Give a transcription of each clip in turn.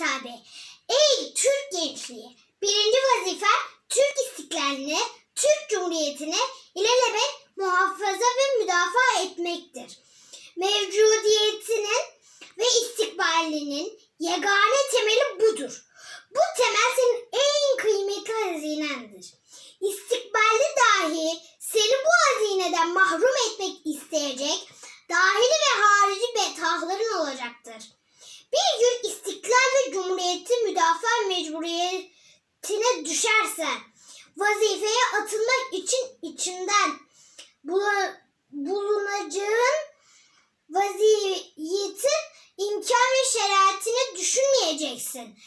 hitabı. Ey Türk gençliği! Birinci vazifen Türk istiklalini, Türk Cumhuriyeti'ni ilelebet muhafaza ve müdafaa etmektir. Mevcudiyetinin ve istikbalinin yegane temeli budur. Bu temel senin mecburiyetine düşersen, vazifeye atılmak için içinden bulunacağın vaziyetin imkan ve şeriatini düşünmeyeceksin.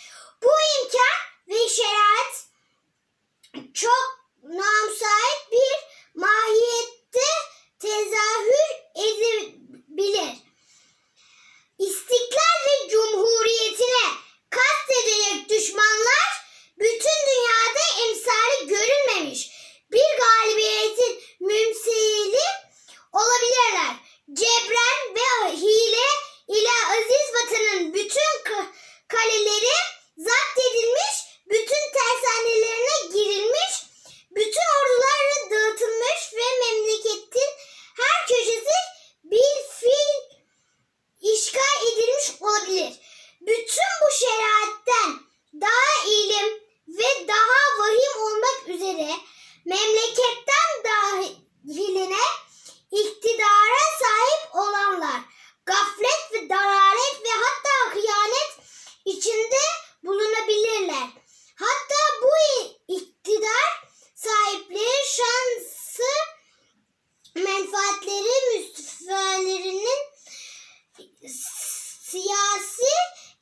Siyasi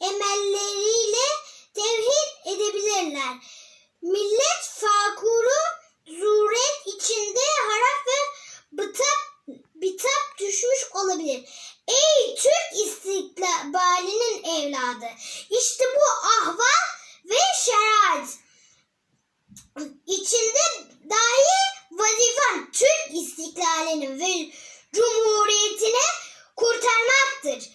emelleriyle tevhid edebilirler. Millet fakuru zuret içinde harap ve bitap, bitap düşmüş olabilir. Ey Türk istikbalinin evladı! İşte bu ahval ve şeriat içinde dahi vazifen Türk istiklalini ve cumhuriyetini kurtarmaktır.